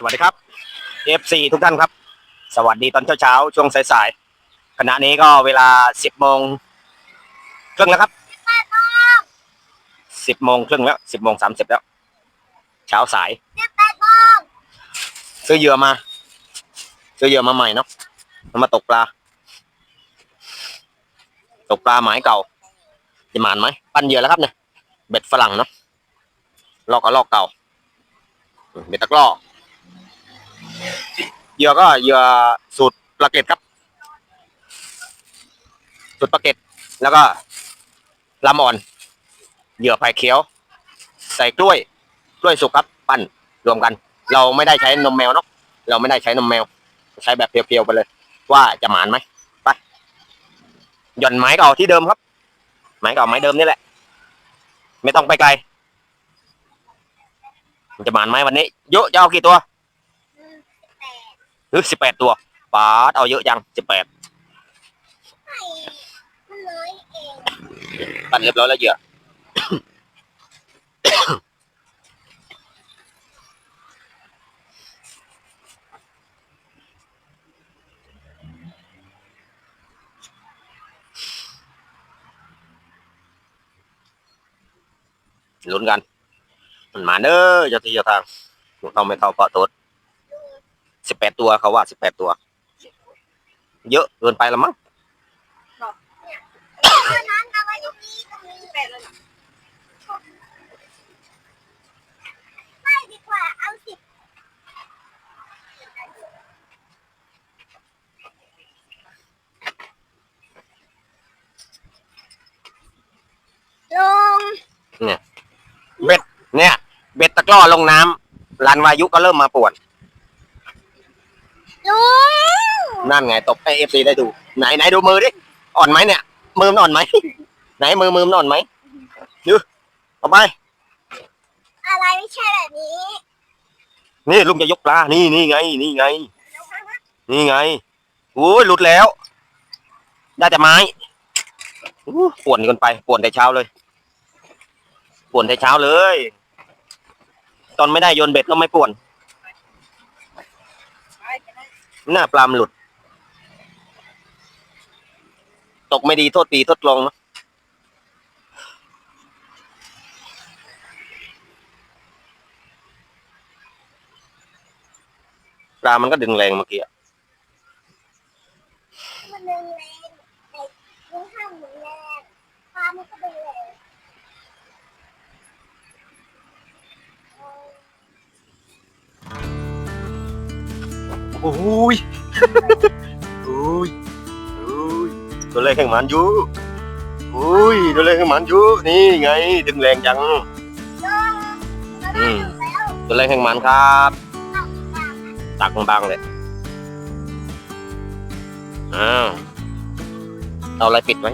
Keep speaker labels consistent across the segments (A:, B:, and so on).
A: สวัสดีครับ FC ทุกท่านครับ สวัสดีตอนเช้าๆช่วงสายๆขณะนี้ก็เวลา 10โมงครึ่งแล้วครับ 10โมงครึ่งแล้ว10โมง30แล้ว เช้าสายซื้อเหยื่อมา ซื้อเหยื่อมาใหม่เนาะมาตกปลา ตกปลาหมายเก่าจะหมานไหมปั้นเหยื่อแล้วครับเนี่ยเบ็ดฝรั่งเนาะลอกก็ลอกเก่าเบ็ดตะกร้อ เหยื่อก็เหยื่อสูตรปลาเก็ตครับ สูตรปลาเก็ตแล้วก็ลำอ่อน เหยื่อไผ่เขียว ใส่กล้วย กล้วยสุกครับ ปั้นรวมกัน เราไม่ได้ใช้นมแมวเนาะเราไม่ได้ใช้นมแมว ใช้แบบเพียวๆไปเลย ว่าจะหมานไหมไปหย่อนไม้เก่าที่เดิมครับ ไม้เก่าไม้เดิมนี่แหละ ไม่ต้องไปไกลจะหมานไหมวันนี้เยอะจะเอากี่ตัว หรือสิบแปดตัวปาดเอาเยอะจังสิบแปดปั้นเรียบร้อยแล้วเหยื่อ ลุ้นกัน มันมาเด้อเจ้าที่เจ้าทางเขาไม่เข้าเกาะโตด สิบแปดตัวเขาว่าสิบแปดตัว เยอะเกินไปแล้วมั้งเนี่ย เบ็ดตะกร้อลงน้ำลานวายุก็เริ่มมาป่ว นนั่นไงตบไอเอฟซีได้ดู ไหนไหนดูมือดิ อ่อนไหมเนี่ย มือมันอ่อนไหม ไหนมือมือมันอ่อนไหมยือเอาไป
B: อะไรไม่ใช่แบบนี้
A: นี่ลุงจะยกปลา นี่นี่ไง นี่ไง นี่ไงโอ้ยหลุดแล้ว ได้แต่ไม้อู้ป่วนกันไปป่วนแต่เช้าเลยป่วนแต่เช้าเลย ตอนไม่ได้โยนเบ็ดก็ไม่ป่วน หน้าปลามหลุด ตกไม่ดีโทษปีโทษลงเนอะปลามันก็ดึงแรงเมื่อกี้
B: มันแรงแรงแต่ยังห้ามหมุนแรงปลามันก็เป็นแรง
A: โอ้ยโอ้ยโอ้ยตัวเลขแข่งหมันอยู่โอ้ยตัวเลขแข่งหมันอยู่นี่ไงดึงแรงจัง
B: โดนเราได้อยู่แล้ว
A: ตัวเลขแข่งหมันครับ
B: ตักปลา
A: ตักบางๆเลยอ้าวเอาอะไรปิดไว้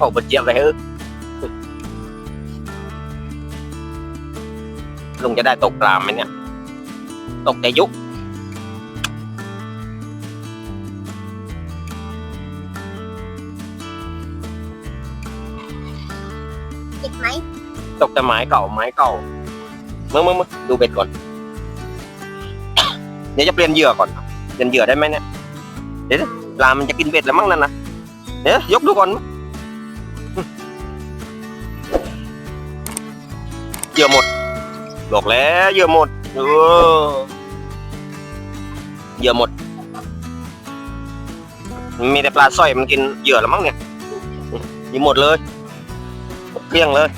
B: เข้า
A: บดเจี๊ยบเลยเออลุงจะได้ตกปลาไหมเนี่ย ตกแต่ยุก
B: ติดไหม
A: ตกแต่ไม้เก่าไม้เก่ามึงมึงมึงดูเบ็ดก่อน เดี๋ยวจะเปลี่ยนเหยื่อก่อน เปลี่ยนเหยื่อได้ไหมเนี่ย เดี๋ยวนะปลามันจะกินเบ็ดแล้วมั้งนั่นนะเดี๋ยวยกดูก่อนมั้ง ยื่อหมด บอกแล้วเยื่อหมดเออเหยื่อหมด มีแต่ปลาสร้อยมันกินเหยื่อแล้วมั้งเนี่ยมีหมดเลยเกลี้ยงเลย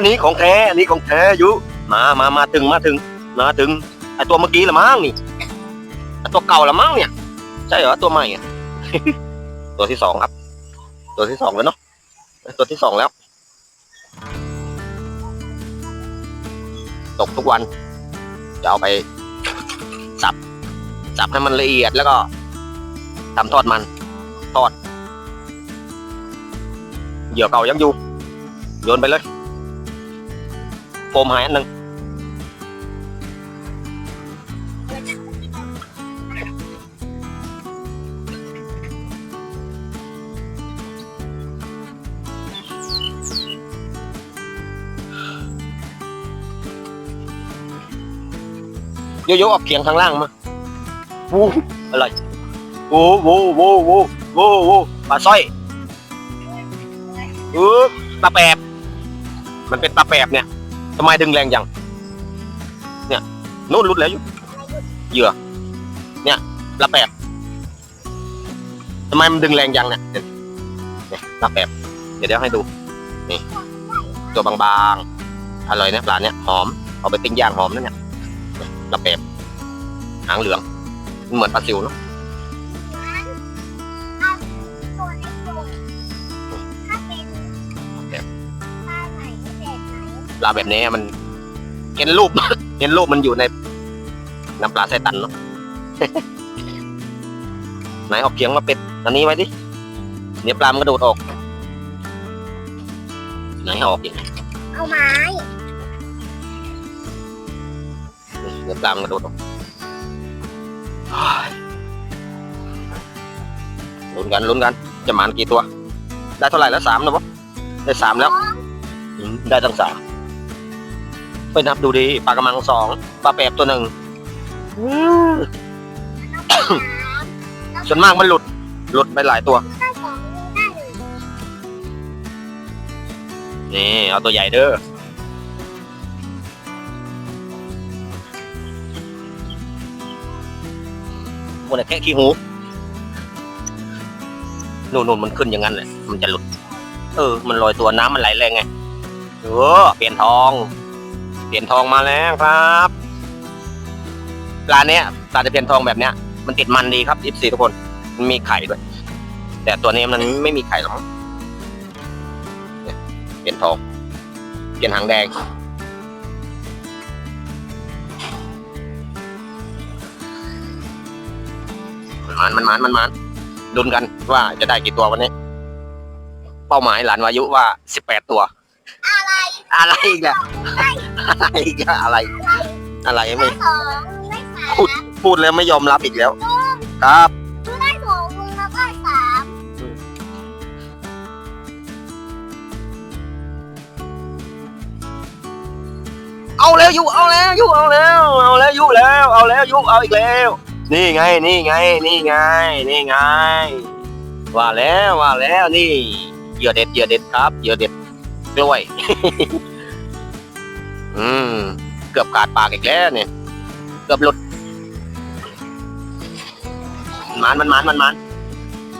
A: อันนี้ของแท้อันนี้ของแท้อยุ มามามาถึงมาถึงมาถึงไอตัวเมื่อกี้ละมั้งนี่ไอตัวเก่าละมั้งเนี่ย ใช่เหรอตัวใหม่อะตัวที่สองครับ ตัวที่สองแล้วเนาะตัวที่สองแล้ว ตกทุกวัน จะเอาไปสับ สับให้มันละเอียดแล้วก็ทำทอดมันทอดเหยื่อเก่ายังอยู่โยนไปเลย โฟมหายอันหนึ่งโยโย่เอาเคียงข้างล่างมาวูอะไรโอ้โหโว้โว้โว้โว้ปลาสร้อยเออปลาแปบ มันเป็นปลาแปบเนี่ย ทำไมดึงแรงจัง เนี่ยนู่นรุดแล้วอยู่ เหยื่อ เนี่ยปลาแปบทำไมมันดึงแรงจังเนี่ยเนี่ยปลาแปบเดี๋ยวเดี๋ยวให้ดู นี่ ตัวบางๆ อร่อยนะปลาเนี่ยหอม เอาไปปิ้งย่างหอมนั่นเนี่ยปลาแปบหางเหลือง เหมือนปลาซิวเนาะ
B: ปลา
A: แบบนี้มันเห็นรูป เห็นรูปมันอยู่ในน้ำปลาไส้ตันเนาะไหนเอาเคียงมาเป็ดอันนี้ไว้ดิเดี๋ยวปลามันกระโดดออกไหนเอาออกอีก
B: เอาไม้
A: เดี๋ยวปลามันกระโดดออกเฮ้ยลุ้นกันลุ้นกันจะหมานกี่ตัว ได้เท่าไหร่แล้วสามแล้วปะได้สามแล้วอืมได้ตั้งสาม ไปนับดูดิปลากระมังสองปลาแปบตัวหนึ่งส่วนมากมันหลุด หลุดไปหลายตัว
B: นี่
A: เอาตัวใหญ่เด้อมันแค่ขี้หูนู่นนู่นมันขึ้นอย่างนั้นแหละ มันจะหลุด เออ มันลอยตัวน้ำมันไหลแรงไง เออ เปลี่ยนทอง เปลี่ยนทองมาแล้วครับปลาเนี้ยปลาตะเพียนทองแบบเนี้ย มันติดมันดีครับอีสี่ทุกคนมันมีไข่ด้วย แต่ตัวนี้มันไม่มีไข่หรอกเนี่ยเปลี่ยนทอง เปลี่ยนหางแดง มันมันมันมันมันดุนกันว่าจะได้กี่ตัววันนี้ เป้าหมายหลานวายุว่าสิบแปดตัว
B: อะไร
A: อะไรอีกอะอะไรอีกอะอะไร อะไรไม่
B: ได้สองได้สาม
A: พูดพูดแล้วไม่ยอมรับอีกแล้ว ครับ
B: ได้สองมึงแล้วก็สาม
A: เอาแล้วยุเอาแล้วยุเอาแล้วเอาแล้วยุแล้วเอาแล้วยุเอาอีกแล้ว นี่ไงนี่ไงนี่ไงนี่ไงว่าแล้วว่าแล้วนี่เหยื่อเด็ดเหยื่อเด็ดครับเหยื่อเด็ด กล้วย อืม เกือบขาดปากอีกแล้วเนี่ย เกือบหลุดมันมันมันมันมัน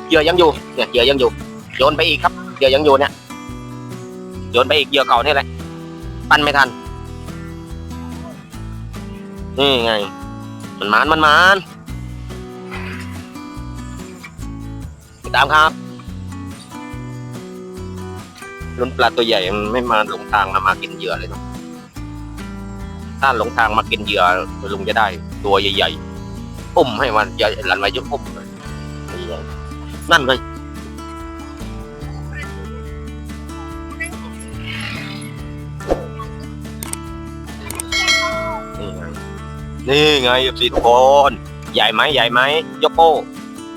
A: เหยื่อยังอยู่ เนี่ยเหยื่อยังอยู่ โยนไปอีกครับเหยื่อยังอยู่เนี่ยโยนไปอีกเหยื่อเก่านี่แหละ ปั้นไม่ทัน นี่ไง มันมานมันมานตามครับ ลุ้นปลาตัวใหญ่มันไม่มาหลงทางนะมากินเหยื่อเลยเนาะถ้าหลงทางมากินเหยื่อลุงจะได้ ตัวใหญ่ๆอุ้มให้มันใหญ่หลันไว้ยกอุ้มเลยนั่นเลยนี่ไงนี่ไงสิทุกคนใหญ่ไหมใหญ่ไหมยกโป้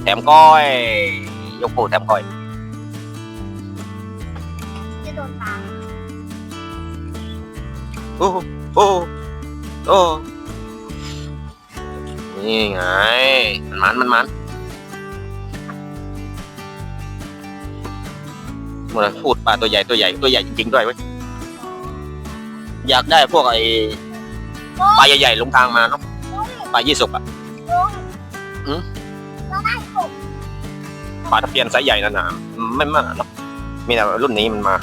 A: แถมก้อย ยกโป้แถมก้อย
B: โอ้
A: โอ้โอ้นี่ไง มันมันมันมันมันนะพูดปลาตัวใหญ่ตัวใหญ่ตัวใหญ่จริงๆด้วยเว้ยอยากได้พวกไอ้ปลาใหญ่ๆลงทางมาเนาะปลายี่สกอะ
B: ลุง
A: หืม
B: เราได้กบ
A: ปลาตะเพียนไซส์ใหญ่นั่นนะไม่มากเนาะมีแต่รุ่นนี้มันมา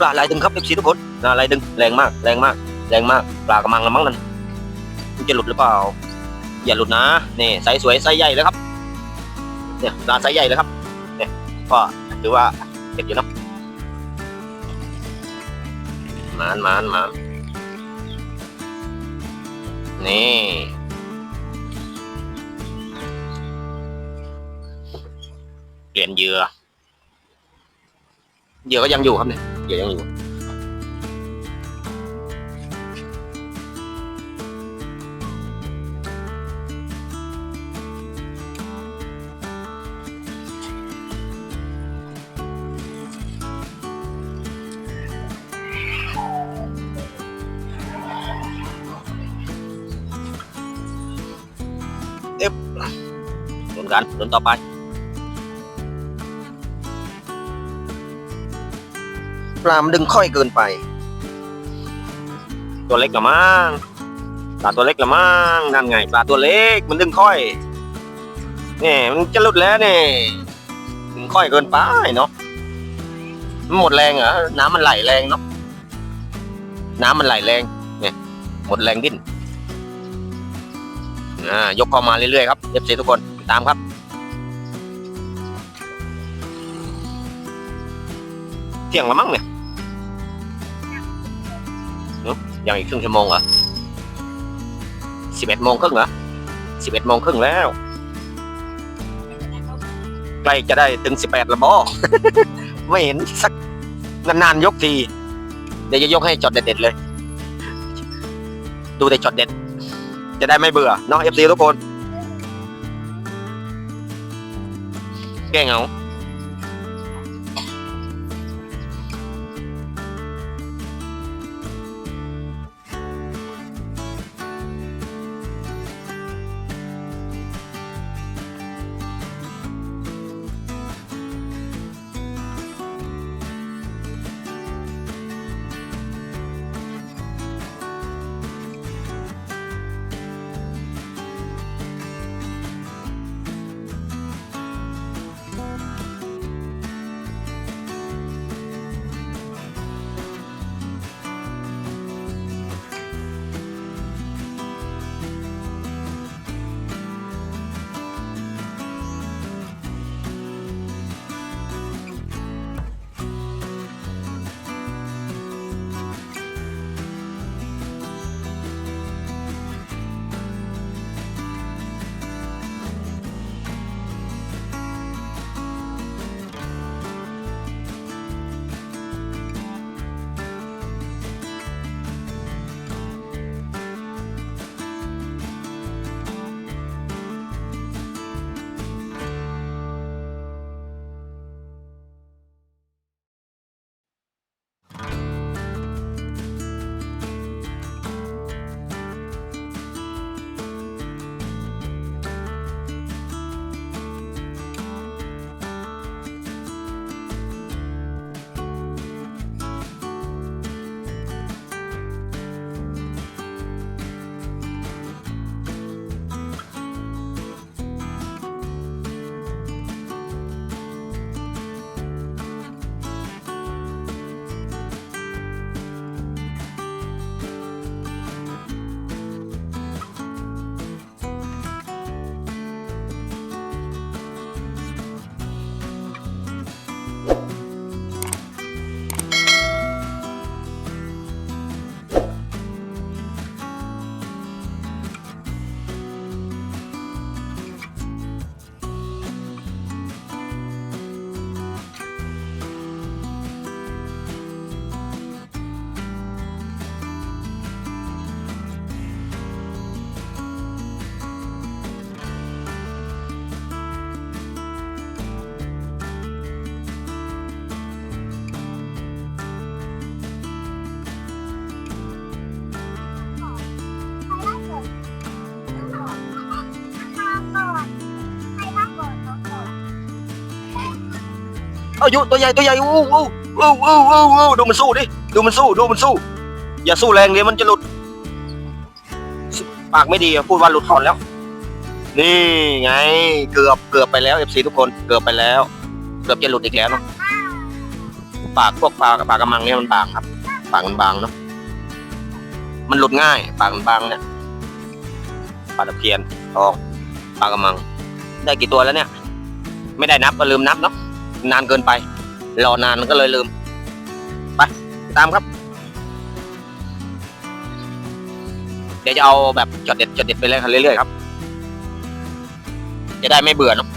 A: ปลาลายดึงครับเอฟซีทุกคนปลาลายดึงแรงมาก แรงมาก แรงมาก ปลากระมังละมั้งนั่นมันจะหลุดหรือเปล่า อย่าหลุดนะนี่ไซส์สวยไซส์ใหญ่เลยครับ เนี่ยปลาไซส์ใหญ่เลยครับ เนี่ยก็ถือว่าเก็บอยู่นะมานมานมานนี่เปลี่ยนเหยื่อเหยื่อก็ยังอยู่ครับเนี่ย เหยื่อยังอยู่ ปลามันดึงค่อยเกินไป ตัวเล็กละมั้งปลาตัวเล็กละมั้งนั่นไงปลาตัวเล็กมันดึงค่อยนี่มันจะหลุดแล้วนี่ดึงค่อยเกินไปเนาะมันหมดแรงเหรอน้ำมันไหลแรงเนาะน้ำมันไหลแรงเนี่ยหมดแรงดิ้นอ่ายกเข้ามาเรื่อยๆครับเอฟซีทุกคนติดตามครับเที่ยงละมั้งเนี่ย ยังอีกครึ่งชั่วโมงเหรอสิบเอ็ดโมงครึ่งเหรอสิบเอ็ดโมงครึ่งแล้ว ใกล้จะได้ถึงสิบแปดละบอ ไม่เห็นสักนานๆยกที เดี๋ยวจะยกให้จอดเด็ดๆเลย ดูแต่จอดเด็ด จะได้ไม่เบื่อเนาะเอฟซีทุกคน แก้เหงา เอายุตัวใหญ่ตัวใหญ่อู้อู้อู้อู้อู้อู้ดูมันสู้ดิดูมันสู้ดูมันสู้ อย่าสู้แรงเดี๋ยวมันจะหลุด ปากไม่ดีพูดว่าหลุดถอนแล้ว นี่ไงเกือบเกือบไปแล้วเอฟซีทุกคนเกือบไปแล้ว เกือบจะหลุดอีกแล้วเนาะปากพวกปลาปากระมังเนี่ยมันบางครับ ปากมันบางเนาะมันหลุดง่าย ปากมันบางเนี่ยปลาตะเพียนทองปลากระมัง ได้กี่ตัวแล้วเนี่ย ไม่ได้นับก็ลืมนับเนาะ นานเกินไป รอนานก็เลยลืม ไปตามครับ เดี๋ยวจะเอาแบบจดเด็ดจดเด็ดไปเรื่อยๆครับ จะได้ไม่เบื่อเนาะ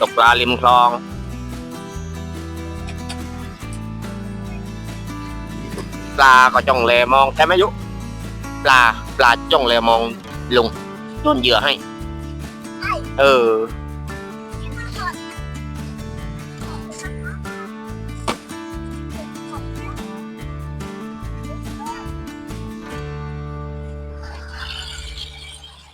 A: ตกปลาริมคลองปลาก็จ้องแลมองใช่ไหมยุ ปลาปลาจ้องแลมองลุงโยนเหยื่อให้ เออ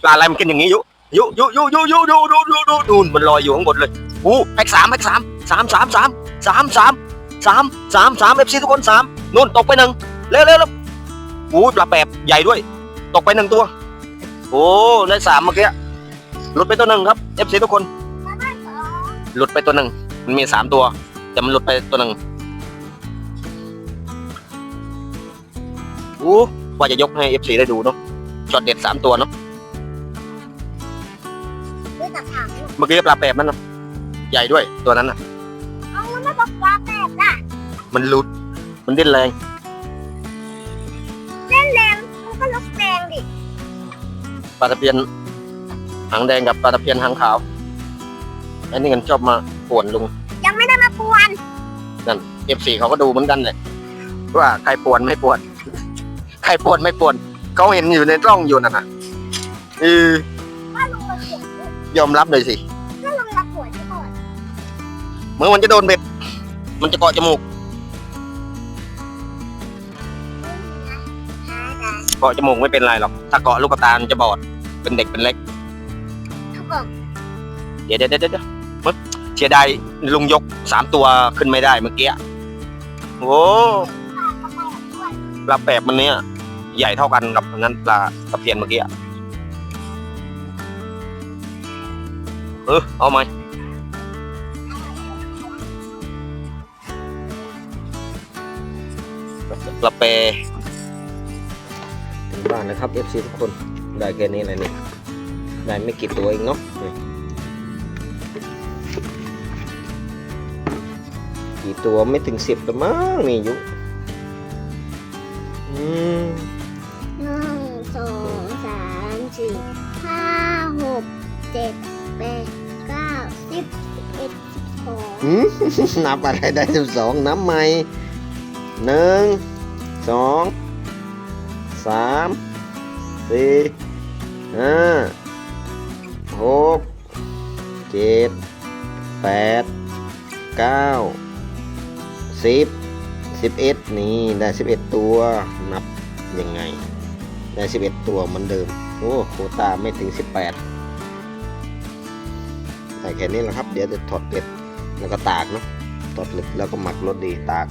A: ปลาอะไรมันกินอย่างนี้ยุยุยุยุยุยุยุยุยุยุดูนมันลอยอยู่ข้างบนเลยอู้แพ็กสามแพ็กสามสามสามสามสามสามสามสามสามเอฟซีทุกคนสามนู่นตกไปหนึ่งเร็วเร็ว เร็วอู้ปลาแปบใหญ่ด้วย ตกไปหนึ่งตัว โอ้ได้สามเมื่อกี้หลุดไปตัวหนึ่งครับเอฟซีทุกคน หลุดไปตัวหนึ่งมันมีสามตัว แต่มันหลุดไปตัวหนึ่งอู้ว่าจะยกให้เอฟซีได้ดูเนาะช็อตเด็ดสามตัวเนาะ
B: ด้วยตะขาบ
A: เมื่อกี้ปลาแปบนั่นนะใหญ่ด้วยตัวนั้นน่ะ
B: เอาแล้วไม่บอกปลาแปดล่ะ
A: มันหลุดมันดิ้นแรง
B: เล่ นแรงมันก็ลุกแรงดิ
A: ปลาตะเพียนหางแดงกับปลาตะเพียนหางขาวอันนี้กันชอบมาป่วนลุง
B: ยังไม่ได้มาปวน
A: เอฟซีเขาก็ดูเหมือนกันเลยว่าใครป่วนไม่ป่วนใครป่วนไม่ป่วนเขาเห็นอยู่ในกล้องอยู่นั่นน่ะเออ
B: ถ้าลุงมาปวด
A: ยอมรับเลยสิ
B: ถ้าลุงมาปวดที่ก่อน
A: เมื่อมันจะโดนเบ็ด มันจะเกาะจมูก เกาะจมูกไม่เป็นไรหรอก ถ้าเกาะลูกตามันจะบอด เป็นเด็กเป็นเล็ก
B: ทุกคน
A: เดี๋ยวเดี๋ยวเดี๋ยวเดี๋ยวมึกเสียดายลุงยกสามตัวขึ้นไม่ได้เมื่อกี้โอ้ปลาแปบมันเนี้ยใหญ่เท่ากันกับอันนั้นปลาตะเพียนเมื่อกี้อะเออเอาไหมปลาเป ถึงบ้านนะครับ FC ทุกคนได้แค่นี้เลยนี่ได้ไม่กี่ตัวเองเนาะนี่กี่ตัวไม่ถึงสิบตัวมั้งนี่ยุอืม
B: หนึ่งสองสามสี่ห้าหกเจ็ดแปดเก้าสิบสิบเอ็ดสิบสอง
A: หืมนับอะไรได้สิบสองนับใหม่หนึ่งสอง สามสี่ห้าหกเจ็ดแปดเก้าสิบสิบเอ็ดนี่ได้สิบเอ็ดตัวนับยังไง ได้สิบเอ็ดตัวเหมือนเดิม โอ้โควตาไม่ถึงสิบแปดแต่แค่นี้แหละครับ เดี๋ยวจะถอดเกล็ดแล้วก็ตากเนาะตอดเล็กแล้วก็หมักรสดีตาก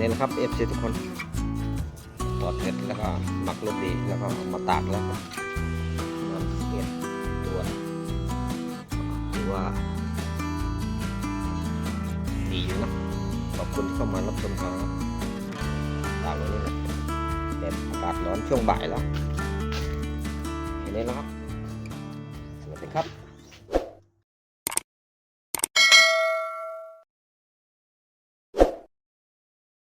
A: นี่แหละครับเอฟซีทุกคนทอดเสร็จแล้วก็หมักลูกดีแล้วก็เอามาตากแล้วมันเอ็ดตัวถือว่าดีอยู่นะขอบคุณที่เข้ามารับชมครับตากไว้นี่นะแดดอากาศร้อนช่วงบ่ายแล้วเห็นนี้แล้วครับสวัสดีครับ